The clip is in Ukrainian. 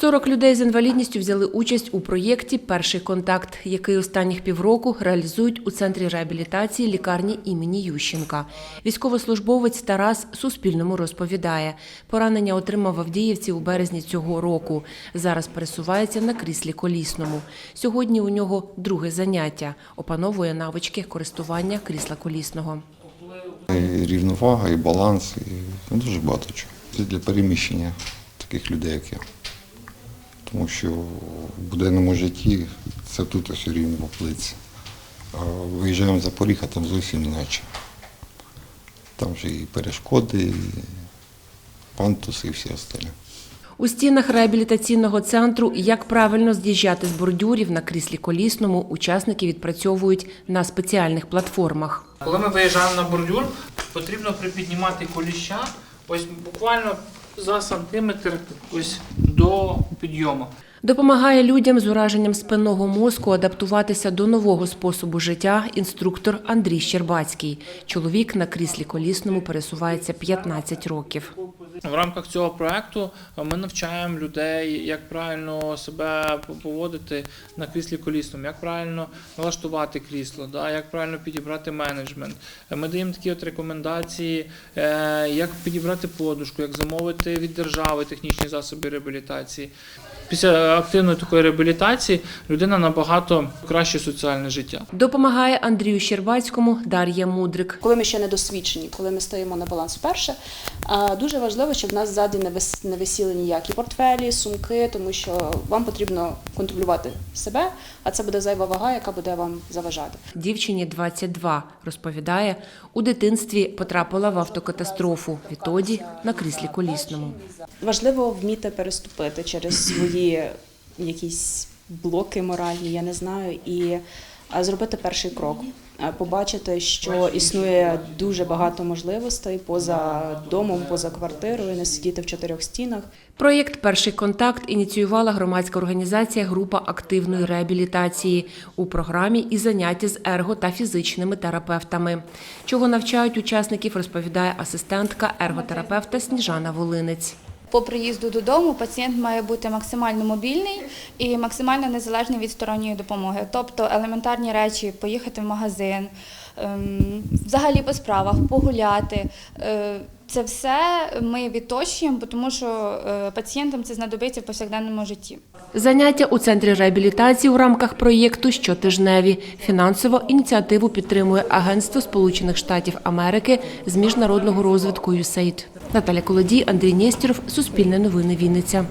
40 людей з інвалідністю взяли участь у проєкті Перший контакт, який останніх півроку реалізують у центрі реабілітації лікарні імені Ющенка. Військовослужбовець Тарас Суспільному розповідає, поранення отримав Авдіївці у березні цього року. Зараз пересувається на кріслі колісному. Сьогодні у нього друге заняття опановує навички користування крісла колісного. І рівновага, і баланс, і ну, дуже багато чого. Це для переміщення таких людей, як я. Тому що в буденному житті це тут ось рівно в плиці. А виїжджаємо в Запоріг, а там зовсім іначе. Там вже і перешкоди, і пантуси, і всі остальні. У стінах реабілітаційного центру як правильно з'їжджати з бордюрів на кріслі колісному учасники відпрацьовують на спеціальних платформах. Коли ми виїжджаємо на бордюр, потрібно припіднімати коліща ось буквально за сантиметр ось до підйому. Допомагає людям з ураженням спинного мозку адаптуватися до нового способу життя інструктор Андрій Щербацький. Чоловік на кріслі колісному пересувається 15 років. В рамках цього проекту ми навчаємо людей, як правильно себе поводити на кріслі колісному, як правильно налаштувати крісло, да, як правильно підібрати менеджмент. Ми даємо такі от рекомендації, е, як підібрати подушку, як замовити від держави технічні засоби реабілітації. Після активної такої реабілітації людина набагато краще соціальне життя. Допомагає Андрію Щербацькому Дар'я Мудрик. Коли ми ще не досвідчені, коли ми стоїмо на баланс вперше, дуже важливо, щоб в нас ззаді не вис- не висіли ніякі портфелі, сумки, тому що вам потрібно контролювати себе, а це буде зайва вага, яка буде вам заважати. Дівчині 22, розповідає, у дитинстві потрапила в автокатастрофу. Відтоді на кріслі колісному. Важливо вміти переступити через свої якісь блоки моральні, я не знаю, і зробити перший крок. Побачити, що існує дуже багато можливостей поза домом, поза квартирою, не сидіти в чотирьох стінах. Проєкт Перший контакт ініціювала громадська організація Група активної реабілітації у програмі і заняття з ерго та фізичними терапевтами. Чого навчають учасників, розповідає асистентка ерготерапевта Сніжана Волинець. По приїзду додому пацієнт має бути максимально мобільний і максимально незалежний від сторонньої допомоги. Тобто елементарні речі поїхати в магазин, ем, взагалі по справах, погуляти. Е, Це все ми відточуємо, тому що е, пацієнтам це знадобиться в повсякденному житті. Заняття у центрі реабілітації у рамках проєкту щотижневі. Фінансово ініціативу підтримує Агентство Сполучених Штатів Америки з міжнародного розвитку USAID. Наталя Колодій, Андрій Нєстєров, Суспільне новини Вінниця.